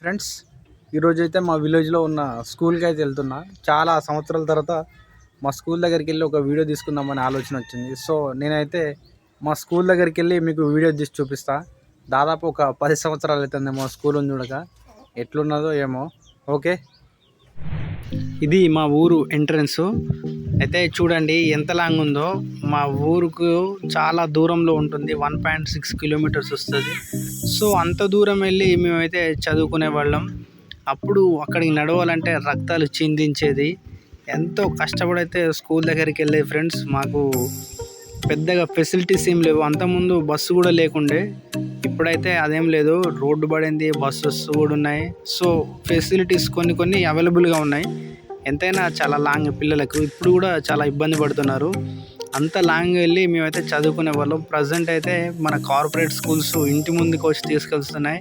Friends ఈరోజు అయితే మా విలేజ్లో ఉన్న స్కూల్కి అయితే వెళ్తున్నా. చాలా సంవత్సరాల తర్వాత మా స్కూల్ దగ్గరికి వెళ్ళి ఒక వీడియో తీసుకుందామని ఆలోచన వచ్చింది. సో నేనైతే మా స్కూల్ దగ్గరికి వెళ్ళి మీకు వీడియో తీసి చూపిస్తా. దాదాపు ఒక పది సంవత్సరాలు అవుతుంది మా స్కూల్ చూడక. ఎట్లున్నదో ఏమో. ఓకే? ఇది మా ఊరు ఎంట్రన్స్. అయితే చూడండి ఎంత లాంగ్ ఉందో. మా ఊరుకు చాలా దూరంలో ఉంటుంది. వన్ పాయింట్ సిక్స్ కిలోమీటర్స్ వస్తుంది. సో అంత దూరం వెళ్ళి మేమైతే చదువుకునే వాళ్ళం. అప్పుడు అక్కడికి నడవాలంటే రక్తాలు చిందించేది. ఎంతో కష్టపడైతే స్కూల్ దగ్గరికి వెళ్ళే ఫ్రెండ్స్ మాకు పెద్దగా ఫెసిలిటీస్ ఏం లేవు. అంతకుముందు బస్సు కూడా లేకుండే. ఇప్పుడైతే అదేం లేదు. రోడ్డు పడింది బస్సెస్ కూడా ఉన్నాయి. సో ఫెసిలిటీస్ కొన్ని కొన్ని అవైలబుల్గా ఉన్నాయి. ఎంతైనా చాలా లాంగ్ పిల్లలకు ఇప్పుడు కూడా చాలా ఇబ్బంది పడుతున్నారు. అంత లాంగ్ వెళ్ళి మేమైతే చదువుకునే వాళ్ళం. ప్రజెంట్ అయితే మన కార్పొరేట్ స్కూల్స్ ఇంటి ముందుకు వచ్చి తీసుకెళ్తున్నాయి.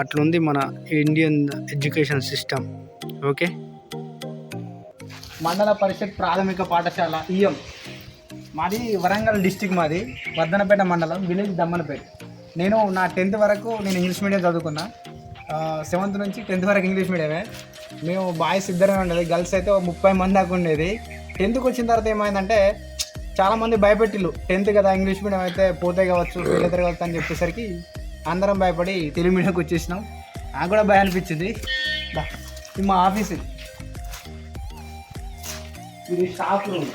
అట్లుంది మన ఇండియన్ ఎడ్యుకేషన్ సిస్టమ్ ఓకే మండల పరిషత్ ప్రాథమిక పాఠశాల ఈఎం. మాది వరంగల్ డిస్టిక్ మాది వర్ధనపేట మండలం విలేజ్ దమ్మనపేట. నేను నా టెన్త్ వరకు నేను ఇంగ్లీష్ మీడియం చదువుకున్నా. సెవెంత్ నుంచి టెన్త్ వరకు ఇంగ్లీష్ మీడియమే మేము బాయ్స్ ఇద్దరమే ఉండేది. గర్ల్స్ అయితే ముప్పై మంది దాకా ఉండేది. టెన్త్కి వచ్చిన తర్వాత ఏమైందంటే చాలా మంది భయపెట్టిల్లు. టెన్త్ కదా ఇంగ్లీష్ మీడియం అయితే పోతే కావచ్చు ఫెయిల్ అయితే కావచ్చు అని చెప్పేసరికి అందరం భయపడి తెలుగు మీడియంకి వచ్చేసినాం. నాకు కూడా భయం అనిపించింది. ఇది మా ఆఫీస్ ఇది. స్టాఫ్ రూమ్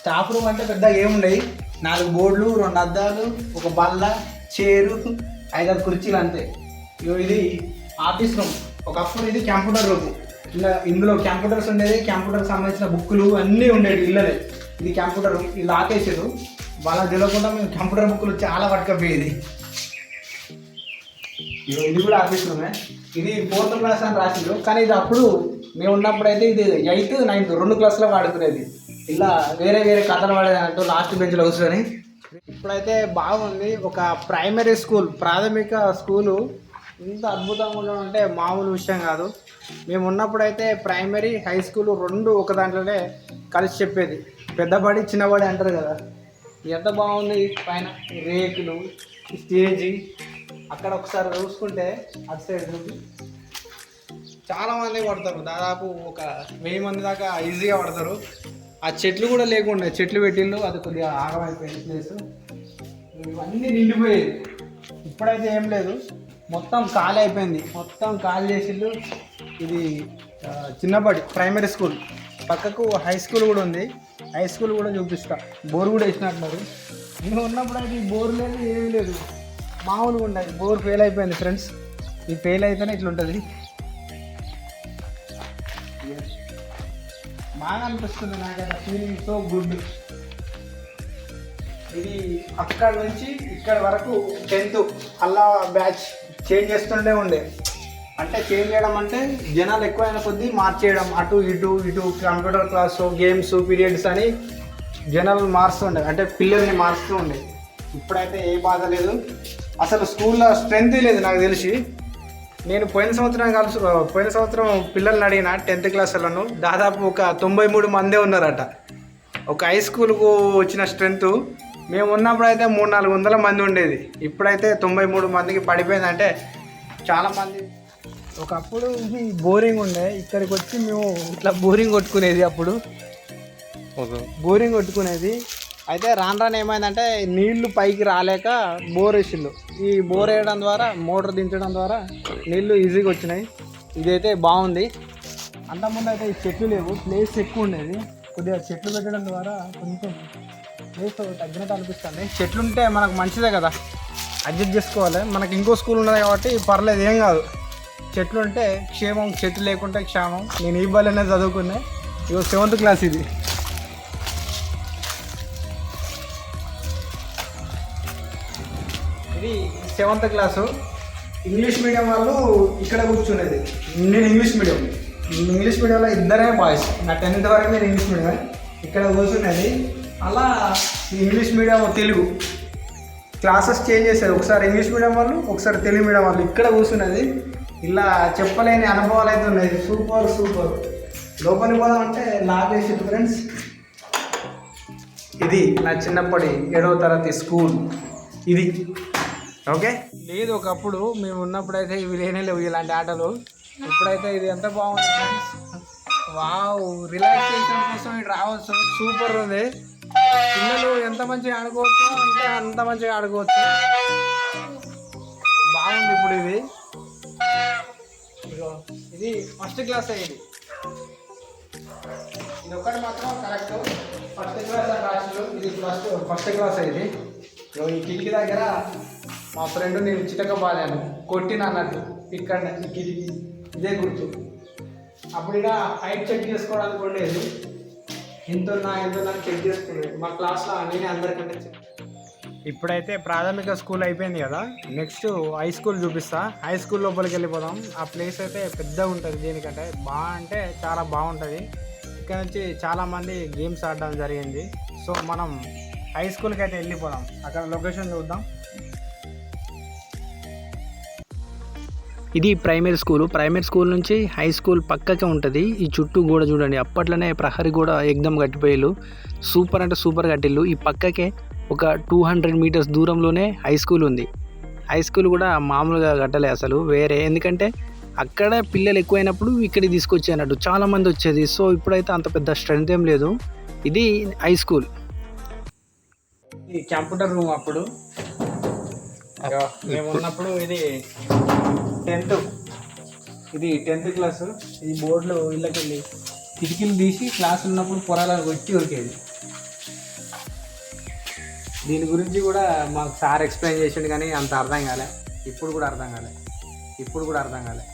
స్టాఫ్ రూమ్ అంటే పెద్దగా ఏముండయి నాలుగు బోర్డులు రెండు అద్దాలు ఒక బల్ల చైరు ఐదారు కుర్చీలు అంతే. ఇగో ఇది ఆఫీస్ రూమ్ ఒకప్పుడు ఇది కంప్యూటర్ రూమ్ ఇలా ఇందులో కంప్యూటర్స్ ఉండేది కంప్యూటర్ సంబంధించిన బుక్కులు అన్నీ ఉండేవి ఇల్లనే ఇది కంప్యూటర్ ఇది లాకేసాడు వాళ్ళకి తెలియకుండా మేము కంప్యూటర్ బుక్లు చాలా పట్టుకపోయేది ఇది కూడా ఆఫీస్లోనే రూమే ఇది ఫోర్త్ క్లాస్ అని రాసిండ్రు కానీ ఇది అప్పుడు మేము ఉన్నప్పుడైతే ఇది ఎయిత్ నైన్త్ రెండు క్లాస్లో వాడుకునేది. ఇలా వేరే వేరే కథలు పడేది అన్నట్టు లాస్ట్ బెంచ్లో కూర్చొని. ఇప్పుడైతే బాగుంది. ఒక ప్రైమరీ స్కూల్ ప్రాథమిక స్కూలు. ఇంత అద్భుతంగా ఉండడం అంటే మామూలు విషయం కాదు. మేము ఉన్నప్పుడైతే ప్రైమరీ హై స్కూల్ రెండు ఒక దాంట్లోనే కలిసి చెప్పేది. పెద్దబడి చిన్నబడి అంటారు కదా. ఎంత బాగుంది పైన రేకులు ఈ స్టేజీ. అక్కడ ఒకసారి చూసుకుంటే అటు సైడ్ చూపి చాలా మంది పడతారు. దాదాపు ఒక వెయ్యి మంది దాకా ఈజీగా పడతారు. ఆ చెట్లు కూడా లేకుండా చెట్లు పెట్టిళ్ళు అది కొద్దిగా ఆగమైపోయింది ప్లేస్ ఇవన్నీ నిండిపోయేది ఇప్పుడైతే ఏం లేదు. మొత్తం ఖాళీ అయిపోయింది. మొత్తం ఖాళీ చేసిళ్ళు. ఇది ఆ, చిన్నప్పటి ప్రైమరీ స్కూల్ పక్కకు హై స్కూల్ కూడా ఉంది. హై స్కూల్ కూడా చూపిస్తా. బోర్ కూడా వేసినట్టున్నారు నేను ఉన్నప్పుడు అయితే ఈ బోర్ లేదు ఏమీ లేదు. మామూలుగా ఉండదు. బోర్ ఫెయిల్ అయిపోయింది ఫ్రెండ్స్ ఈ ఫెయిల్ అయితేనే ఇట్లా ఉంటుంది బాగా అనిపిస్తుంది నాకైతే ఫీలింగ్ సో గుడ్ ఇది అక్కడ నుంచి ఇక్కడ వరకు టెన్త్ అలా బ్యాచ్ చేంజ్ చేస్తుండే ఉండే. అంటే చేంజ్ చేయడం అంటే జనాలు ఎక్కువైన కొద్దీ మార్చేయడం. అటు ఇటు ఇటు కంప్యూటర్ క్లాస్ గేమ్స్ పీరియడ్స్ అని జనాలు మారుస్తుండే అంటే పిల్లల్ని మారుస్తూ ఉండే. ఇప్పుడైతే ఏ బాధ లేదు. అసలు స్కూల్లో స్ట్రెంత్ లేదు నాకు తెలిసి. నేను పోయిన సంవత్సరం కలిసి పోయిన సంవత్సరం పిల్లల్ని అడిగిన టెన్త్ క్లాసులను దాదాపు ఒక తొంభై మూడు మందే ఉన్నారట. ఒక హై స్కూల్కు వచ్చిన స్ట్రెంత్ మేము ఉన్నప్పుడు అయితే మూడు నాలుగు వందల మంది ఉండేది. ఇప్పుడైతే తొంభై మూడు మందికి పడిపోయిందంటే చాలామంది ఒకప్పుడు ఇది బోరింగ్ ఉండే ఇక్కడికి వచ్చి మేము ఇట్లా బోరింగ్ కొట్టుకునేది అప్పుడు. బోరింగ్ కొట్టుకునేది. అయితే రాను రాను ఏమైందంటే నీళ్ళు పైకి రాలేక బోర్ వేసిండు. ఈ బోర్ వేయడం ద్వారా మోటార్ దించడం ద్వారా నీళ్ళు ఈజీగా వచ్చినాయి. ఇదైతే బాగుంది. అంతకుముందు అయితే ఈ చెట్లు లేవు ప్లేస్ ఎక్కువ ఉండేది. కొద్దిగా చెట్లు పెట్టడం ద్వారా కొంచెం ప్లేస్ తగ్గినట్టు అనిపిస్తుంది. చెట్లు ఉంటే మనకు మంచిదే కదా. అడ్జస్ట్ చేసుకోవాలి. మనకి ఇంకో స్కూల్ ఉన్నది కాబట్టి పర్లేదు ఏం కాదు. చెట్లు ఉంటే క్షేమం చెట్లు లేకుంటే క్షేమం. నేను ఈ బల్లనే చదువుకున్నా. ఇగో సెవెంత్ క్లాస్ ఇది. ఇది సెవెంత్ క్లాసు ఇంగ్లీష్ మీడియం వాళ్ళు ఇక్కడ కూర్చునేది. నేను ఇంగ్లీష్ మీడియం ఇంగ్లీష్ మీడియంలో ఇద్దరే బాయ్స్ నా టెన్త్ వరకు నేను ఇంగ్లీష్ మీడియం ఇక్కడ కూర్చునేది. అలా English medium Telugu. Classes change చేశారు. ఒకసారి ఇంగ్లీష్ మీడియం వాళ్ళు ఒకసారి తెలుగు మీడియం వాళ్ళు. ఇక్కడ కూర్చున్నది ఇలా చెప్పలేని అనుభవాలు అయితే ఉన్నాయి. Super super. లోపలికి పోదామంటే లాగేసి ఫ్రెండ్స్ ఇది నా చిన్నప్పటి ఏడవ తరగతి స్కూల్. ఇది. ఓకే? లేదు ఒకప్పుడు మేము ఉన్నప్పుడైతే ఇవి లేనే లేవు ఇలాంటి ఆటలు. ఇప్పుడైతే ఇది ఎంత బాగుంది ఫ్రెండ్స్ వావ్ రిలాక్సేషన్ కోసం ఇటు రావచ్చు. సూపర్ ఉంది. పిల్లలు ఎంత మంచిగా ఆడుకోవచ్చు అంటే అంత మంచిగా ఆడుకోవచ్చు. బాగుంది ఇప్పుడు ఇది. ఇదిగో, ఇది ఫస్ట్ క్లాస్ అయ్యింది ఇది. ఒకటి మాత్రం కరెక్ట్ ఫస్ట్ క్లాస్ రాసిలో ఇది ఫస్ట్ ఫస్ట్ క్లాస్ ఇది. ఇదిగో ఈ కిటికీ దగ్గర మా ఫ్రెండ్ నేను చిటక బాగాను కొట్టిన అన్నట్టు. ఇక్కడ కిటికీ ఇదే గుర్తు. అప్పుడు ఇక హైట్ చెక్ చేసుకోవడానికి ఉండేది ఇంత నా ఎంత నాకు చెక్ చేసుకునేది మా క్లాస్లో నేనే అందరికంటే ఇప్పుడైతే ప్రాథమిక స్కూల్ అయిపోయింది కదా. నెక్స్ట్ హై స్కూల్ చూపిస్తా. హై స్కూల్ లోపలికి వెళ్ళిపోదాం. ఆ ప్లేస్ అయితే పెద్దగా ఉంటుంది దీనికంటే బాగా అంటే చాలా బాగుంటుంది. ఇక్కడ నుంచి చాలామంది గేమ్స్ ఆడడం జరిగింది. సో మనం హై స్కూల్కి అయితే వెళ్ళిపోదాం. అక్కడ లొకేషన్ చూద్దాం. ఇది ప్రైమరీ స్కూల్. ప్రైమరీ స్కూల్ నుంచి హై స్కూల్ పక్కకే ఉంటుంది. ఈ చుట్టూ గోడ చూడండి. అప్పట్లోనే ప్రహరీ కూడా ఎగ్దమ్ కట్టిపోయిల్లు. సూపర్ అంటే సూపర్ కట్టిల్లు. ఈ పక్కకే ఒక టూ హండ్రెడ్ మీటర్స్ దూరంలోనే హై స్కూల్ ఉంది. హై స్కూల్ కూడా మామూలుగా కట్టలే అసలు వేరే. ఎందుకంటే అక్కడ పిల్లలు ఎక్కువైనప్పుడు ఇక్కడికి తీసుకొచ్చి అన్నట్టు. చాలా మంది వచ్చేది. సో ఇప్పుడైతే అంత పెద్ద స్ట్రెంత్ ఏం లేదు. ఇది హై స్కూల్ ఈ కంప్యూటర్ రూమ్ అప్పుడు. మేము ఉన్నప్పుడు ఇది టెన్త్ ఇది టెన్త్ క్లాస్ ఈ బోర్డులో ఇళ్ళకి వెళ్ళి కిటికీలు తీసి క్లాస్ ఉన్నప్పుడు పొరాలను కొట్టి ఉరికేది. దీని గురించి కూడా మాకు సార్ ఎక్స్ప్లెయిన్ చేసిండు కానీ అంత అర్థం కాలే. ఇప్పుడు కూడా అర్థం కాలే. ఇప్పుడు కూడా అర్థం కాలే.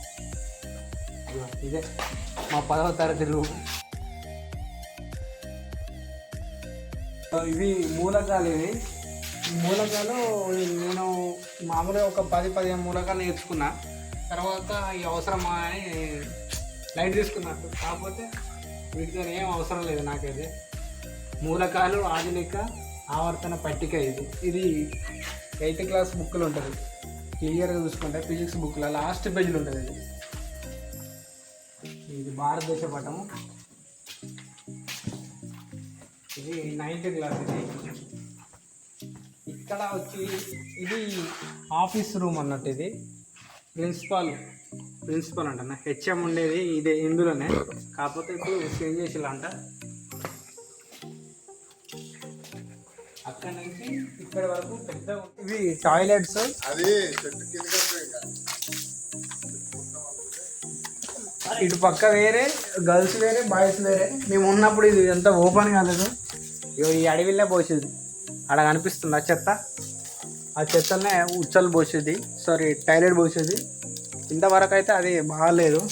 ఇదే మా పదవ తరగతి రూమ్. ఇవి మూలకాలు ఇవి మూలకాలు నేను మామూలుగా ఒక పది పదిహేను మూలకాలు నేర్చుకున్నా. తర్వాత ఈ అవసరమా అని లైట్ తీసుకున్నట్టు కాకపోతే వీటితో ఏం అవసరం లేదు నాకైతే. మూలకాలు ఆధునిక ఆవర్తన పట్టిక ఇది. ఇది ఎయిత్ క్లాస్ బుక్లు ఉంటుంది. క్లియర్గా చూసుకుంటే ఫిజిక్స్ బుక్లో లాస్ట్ పేజీలో ఉంటుంది ఇది. ఇది భారతదేశ పటము. ఇది నైన్త్ క్లాస్ ఇది. ఇక్కడ వచ్చి ఇది ఆఫీస్ రూమ్ అన్నట్టు ఇది. ప్రిన్సిపాల్ ప్రిన్సిపాల్ అంట హెచ్ఎం ఉండేది ఇదే ఇందులోనే. కాకపోతే ఇప్పుడు చేంజ్ చేసిల్లంట. అక్కడ ఇక్కడ వరకు పెద్ద ఇవి టాయిలెట్స్. అది ఇటు పక్క వేరే గర్ల్స్ వేరే బాయ్స్ వేరే. మేము ఉన్నప్పుడు ఇది ఎంత ఓపెన్ కాలేదు. ఇగో ఈ అడవిలో పోసేది. అక్కడ కనిపిస్తుంది ఆ చెత్త. ఆ చెత్తనే ఉచ్చలు పోసేది. సారీ టాయిలెట్ పోసేది. ఇంతవరకు అయితే అది బాగాలేదు.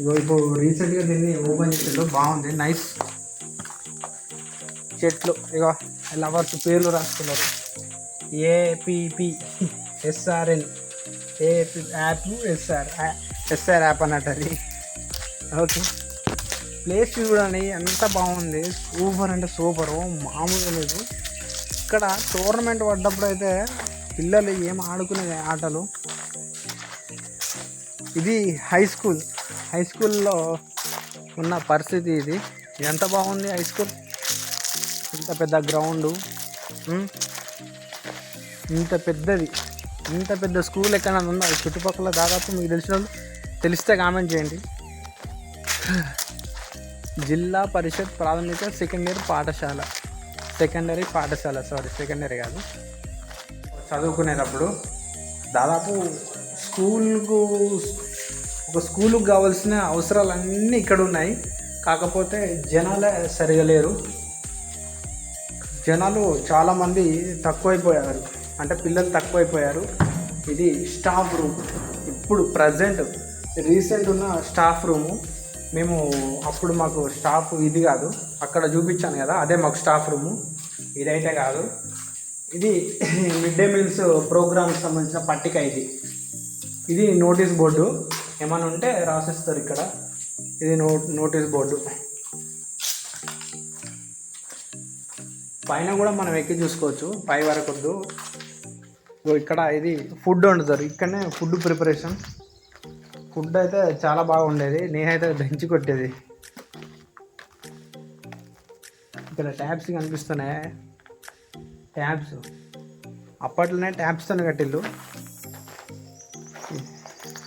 ఇగో ఇప్పుడు రీసెంట్గా దీన్ని ఓపెన్ చేసాడు బాగుంది. నైస్ చెట్లు. ఇగో లవర్స్ పేర్లు రాసుకున్నారు APP SRN AP app SR SR app అన్నట్టు అది. ఓకే. ప్లేస్ చూడండి ఎంత బాగుంది. సూపర్ అంటే సూపర్ మామూలుగా లేదు. ఇక్కడ టోర్నమెంట్ పడ్డప్పుడు అయితే పిల్లలు ఏం ఆడుకునే ఆటలు? ఇది హై స్కూల్ హై స్కూల్లో ఉన్న పరిస్థితి ఇది. ఎంత బాగుంది హై స్కూల్ ఇంత పెద్ద గ్రౌండు ఇంత పెద్దది ఇంత పెద్ద స్కూల్ ఎక్కడ ఉందో? చుట్టుపక్కల దాదాపు మీకు తెలిసిన వాళ్ళు తెలిస్తే కామెంట్ చేయండి. జిల్లా పరిషత్ ప్రాథమిక సెకండరీ పాఠశాల. సెకండరీ పాఠశాల సారీ సెకండరీ కాదు. చదువుకునేటప్పుడు దాదాపు స్కూల్కు ఒక స్కూలుకు కావాల్సిన అవసరాలన్నీ ఇక్కడ ఉన్నాయి. కాకపోతే జనాలే సరిగా లేరు. జనాలు చాలామంది తక్కువైపోయారు. అంటే పిల్లలు తక్కువైపోయారు. ఇది స్టాఫ్ రూమ్ ఇప్పుడు ప్రజెంట్ రీసెంట్ ఉన్న స్టాఫ్ రూము మేము అప్పుడు మాకు స్టాఫ్ ఇది కాదు. అక్కడ చూపించాను కదా అదే మాకు స్టాఫ్ రూము ఇదైతే కాదు. ఇది మిడ్ డే మీల్స్ ప్రోగ్రామ్కి సంబంధించిన పట్టిక ఇది. ఇది నోటీస్ బోర్డు ఏమైనా ఉంటే రాసిస్తారు ఇక్కడ. ఇది నో నోటీస్ బోర్డు పైన కూడా మనం ఎక్కి చూసుకోవచ్చు. పై వరకు వద్దు. ఇక్కడ ఇది ఫుడ్ వండుతారు. ఇక్కడనే ఫుడ్ ప్రిపరేషన్ ఫుడ్ అయితే చాలా బాగా ఉండేది. నేనైతే దంచి కొట్టేది. ఇక్కడ ట్యాప్స్ కనిపిస్తున్నాయి? ట్యాబ్స్ అప్పట్లోనే ట్యాప్స్తో కట్టిల్లు.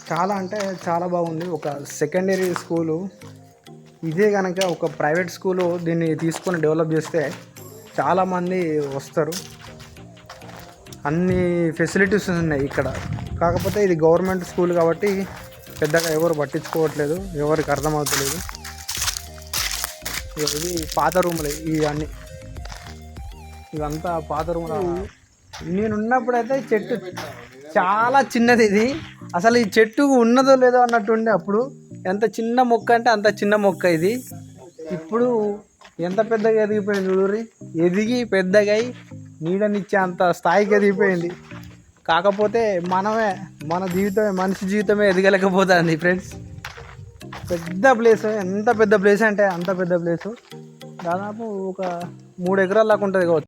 చాలా అంటే చాలా బాగుంది. ఒక సెకండరీ స్కూలు ఇదే కనుక ఒక ప్రైవేట్ స్కూలు దీన్ని తీసుకొని డెవలప్ చేస్తే చాలామంది వస్తారు. అన్ని ఫెసిలిటీస్ ఉన్నాయి ఇక్కడ. కాకపోతే ఇది గవర్నమెంట్ స్కూల్ కాబట్టి పెద్దగా ఎవరు పట్టించుకోవట్లేదు ఎవరికి అర్థమవుతలేదు. ఇవి పాత రూములు ఇవన్నీ ఇవంతా పాత రూములు. నేను ఉన్నప్పుడైతే చెట్టు చాలా చిన్నది ఇది. అసలు ఈ చెట్టు ఉన్నదో లేదో అన్నట్టు ఉండే అప్పుడు. ఎంత చిన్న మొక్క అంటే అంత చిన్న మొక్క ఇది. ఇప్పుడు ఎంత పెద్దగా ఎదిగిపోయింది చూడుర్రి? ఎదిగి పెద్దగా అయి నీడనిచ్చే అంత స్థాయికి ఎదిగిపోయింది. కాకపోతే మనమే మన జీవితమే మనిషి జీవితమే ఎదగలేకపోతుంది ఫ్రెండ్స్. పెద్ద ప్లేస్ ఎంత పెద్ద ప్లేస్ అంటే అంత పెద్ద ప్లేసు. దాదాపు ఒక మూడు ఎకరాల దాకా ఉంటుంది కావచ్చు.